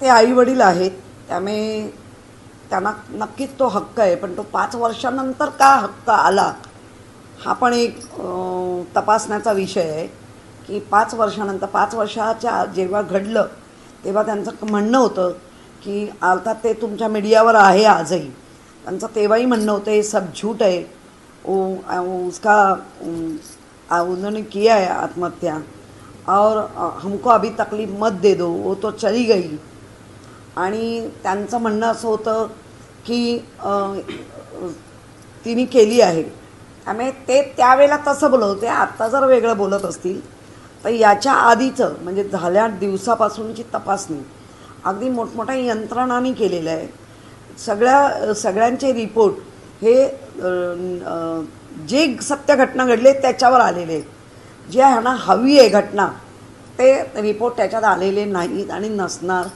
ते आई वडील आहेत त्यामुळे त्यांना नक्कीच तो हक्क आहे पण तो पाच वर्षानंतर का हक्क आला हा पण एक तपासण्याचा विषय आहे की पाच वर्षानंतर पाच वर्षाच्या जेव्हा घडलं तेव्हा त्यांचं म्हणणं होतं की अर्थात ते तुमच्या मीडियावर आहे आजही. त्यांचं तेव्हाही म्हणणं होतं हे सब झूट आहे. ओ उसका उन्होंने किया है आत्महत्या. और हमको अभी तकलीफ मत दे दो वो तो चली गई. आणि त्यांचं म्हणणं असं होतं की तिने केली आहे. त्यामुळे ते त्यावेळेला तसं बोलत होते आत्ता जर वेगळं बोलत असतील तर याच्या आधीचं म्हणजे झाल्या दिवसापासूनची तपासणी अगदी मोठमोठ्या यंत्रणांनी केलेलं आहे. सगळ्या सगळ्यांचे रिपोर्ट हे जे सत्य घटना घडले त्याच्यावर आलेले आहेत. जे ह्यांना हवी आहे घटना ते रिपोर्ट त्याच्यात आलेले नाहीत आणि नसणार.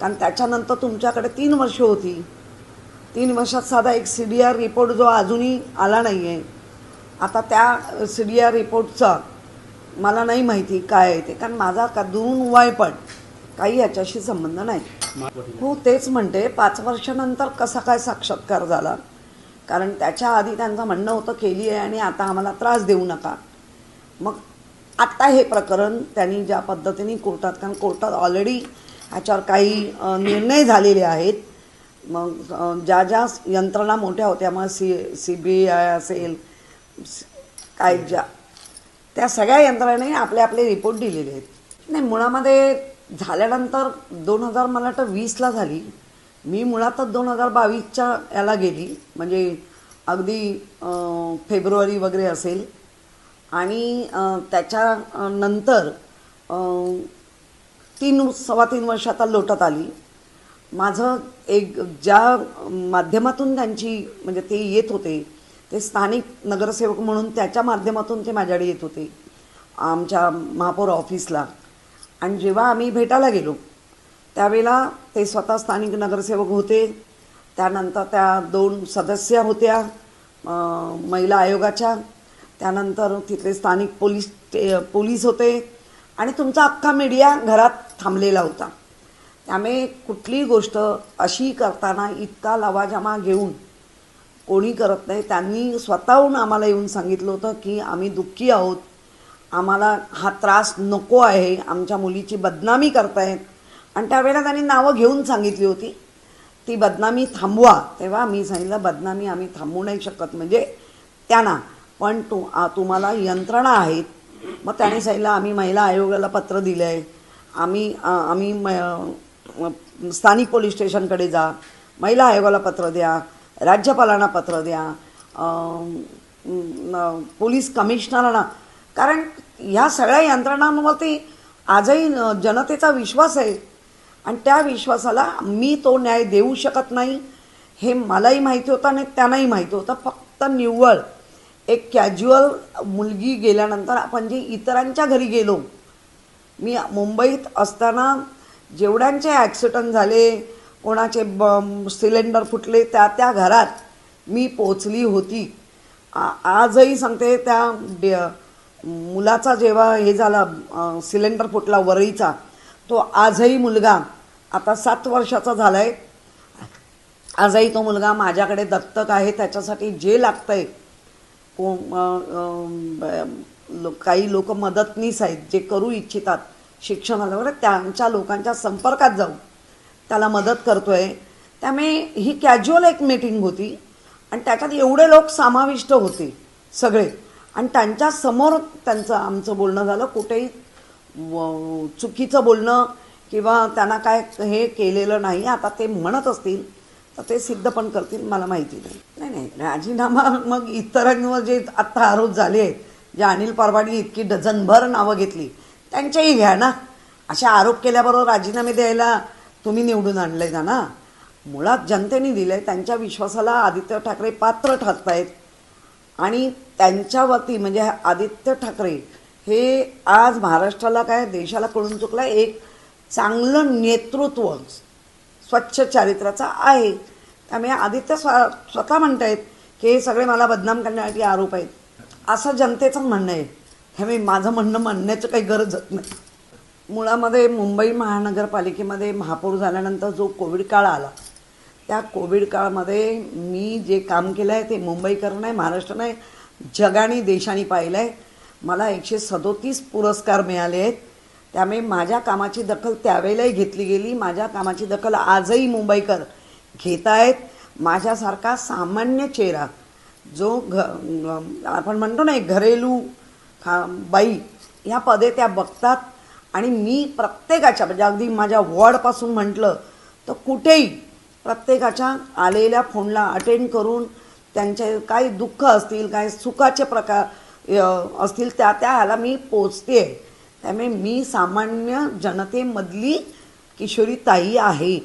कारण त्याच्यानंतर तुमच्याकडे तीन वर्ष होती. तीन वर्षात साधा एक सी डी आर रिपोर्ट जो अजूनही आला नाही आहे आता त्या सी डी आर रिपोर्टचा मला नाही माहिती काय आहे ते कारण माझा का दुरून उवाय पण काही याच्याशी संबंध नाही. हो तेच म्हणते पाच वर्षानंतर कसा काय साक्षात्कार झाला? कारण त्याच्या आधी त्यांचं म्हणणं होतं केली आहे आणि आता आम्हाला त्रास देऊ नका. मग आत्ता हे प्रकरण त्यांनी ज्या पद्धतीने कोर्टात कारण कोर्टात ऑलरेडी ह्याच्यावर काही निर्णय झालेले आहेत. मग ज्या ज्या यंत्रणा मोठ्या होत्या मग सी सी बी आय असेल काय ज्या त्या सगळ्या यंत्रणांनी आपले आपले रिपोर्ट दिलेले आहेत. नाही मुळामध्ये झाल्यानंतर दोन हजार मला वाटतं वीसला झाली. मी मुळातच दोन हजार बावीसच्या याला गेली. म्हणजे अगदी फेब्रुवारी वगैरे असेल. आणि त्याच्यानंतर तीन सव्वा तीन वर्ष आता लोटत आली. माझं एक ज्या माध्यमातून त्यांची म्हणजे ते येत होते ते स्थानिक नगरसेवक म्हणून त्याच्या माध्यमातून ते माझ्याकडे येत होते आमच्या महापौर ऑफिसला. आणि जेव्हा आम्ही भेटायला गेलो त्यावेळेला ते स्वतः स्थानिक नगरसेवक होते त्यानंतर त्या दोन सदस्य होत्या महिला आयोगाच्या त्यानंतर तिथले स्थानिक पोलीस पोलीस होते आणि तुमचा अख्खा मीडिया घरात थांबलेला होता. त्यामुळे कुठलीही गोष्ट अशी करताना इतका लवाजमा घेऊन कोणी करत नाही. त्यांनी स्वतःहून आम्हाला येऊन सांगितलं होतं की आम्ही दुःखी आहोत. आम्हाला हा त्रास नको आहे. आमच्या मुलीची बदनामी करतायत आणि त्यावेळेला त्यांनी नावं घेऊन सांगितली होती. ती बदनामी थांबवा. तेव्हा मी सांगितलं बदनामी आम्ही थांबवू नाही शकत. म्हणजे त्यांना. पण तु आ- तुम्हाला यंत्रणा आहेत. मग त्याने सांगितलं आम्ही महिला आयोगाला पत्र दिलं आहे आम्ही आम्ही म- स्थानिक पोलीस स्टेशनकडे जा. महिला आयोगाला पत्र द्या. राज्यपालांना पत्र द्या. पोलीस कमिशनरांना कारण ह्या सगळ्या यंत्रणांवरती आजही जनतेचा विश्वास आहे. आणि त्या विश्वासाला मी तो न्याय देऊ शकत नाही हे मलाही माहिती होतं आणि त्यांनाही माहिती होतं. फक्त निव्वळ एक कॅज्युअल मुलगी गेल्यानंतर आपण जे इतरांच्या घरी गेलो मी मुंबईत असताना जेवढ्यांचे ॲक्सिडंट झाले कोणाचे ब सिलेंडर फुटले त्या त्या घरात मी पोचली होती. आ- आजही सांगते त्या डे- मुलाचा जेव्हा हे झाला सिलेंडर फुटला वरईचा तो आजही मुलगा आता सात वर्षाचा झाला आहे आजही तो मुलगा माझ्याकडे दत्तक आहे त्याच्यासाठी जे लागतं आहे कोण काही लोक मदतनीस आहेत जे करू इच्छितात शिक्षणाला वगैरे त्यांच्या लोकांच्या संपर्कात जाऊ. त्याला मदत करतो आहे त्यामुळे ही कॅज्युअल एक मीटिंग होती आणि त्याच्यात एवढे लोक समाविष्ट होते सगळे. आणि त्यांच्यासमोर त्यांचं आमचं बोलणं झालं. कुठेही चुकीचं बोलणं किंवा त्यांना काय हे केलेलं नाही. आता ते म्हणत असतील ते सिद्ध पण करतील मला माहिती नाही. नाही नाही राजीनामा मग इतरांवर जे आत्ता आरोप झाले आहेत जे अनिल परवाडीने इतकी डझनभर नावं घेतली त्यांच्याही घ्या ना. असे आरोप केल्याबरोबर राजीनामे द्यायला तुम्ही निवडून आणले का ना. मुळात जनतेने दिले त्यांच्या विश्वासाला आदित्य ठाकरे पात्र ठरतायत. आणि त्यांच्यावरती म्हणजे आदित्य ठाकरे हे आज महाराष्ट्राला काय देशाला कळून चुकलं एक चांगलं नेतृत्व स्वच्छ चारित्र्याचा आहे. त्यामुळे आदित्य स्व स्वतः म्हणतायत की हे सगळे मला बदनाम करण्यासाठी आरोप आहेत. असं जनतेचं म्हणणं आहे. त्यामुळे माझं म्हणणं म्हणण्याचं काही गरजच नाही. मुळामध्ये मुंबई महानगरपालिकेमध्ये महापौर झाल्यानंतर जो कोविड काळ आला त्या कोविड काळामध्ये मी जे काम केलं आहे ते मुंबईकर नाही महाराष्ट्र नाही जगाने देशाने पाहिलं आहे. मला एकशे सदोतीस पुरस्कार मिळाले आहेत. त्यामुळे माझ्या कामाची दखल त्यावेळेलाही घेतली गेली. माझ्या कामाची दखल आजही मुंबईकर घेत आहेत. माझ्यासारखा सामान्य चेहरा जो घ आपण म्हणतो ना एक घरेलू खा बाई ह्या पदे त्या बघतात. आणि मी प्रत्येकाच्या म्हणजे अगदी माझ्या वॉर्डपासून म्हटलं तर कुठेही प्रत्येकाच्या आलेल्या फोनला अटेंड करून त्यांचे काही दुःख असतील काही सुखाचे प्रकार असतील त्या त्या ह्याला मी पोचते त्यामुळे मी सामान्य जनतेमधली किशोरी ताई आहे.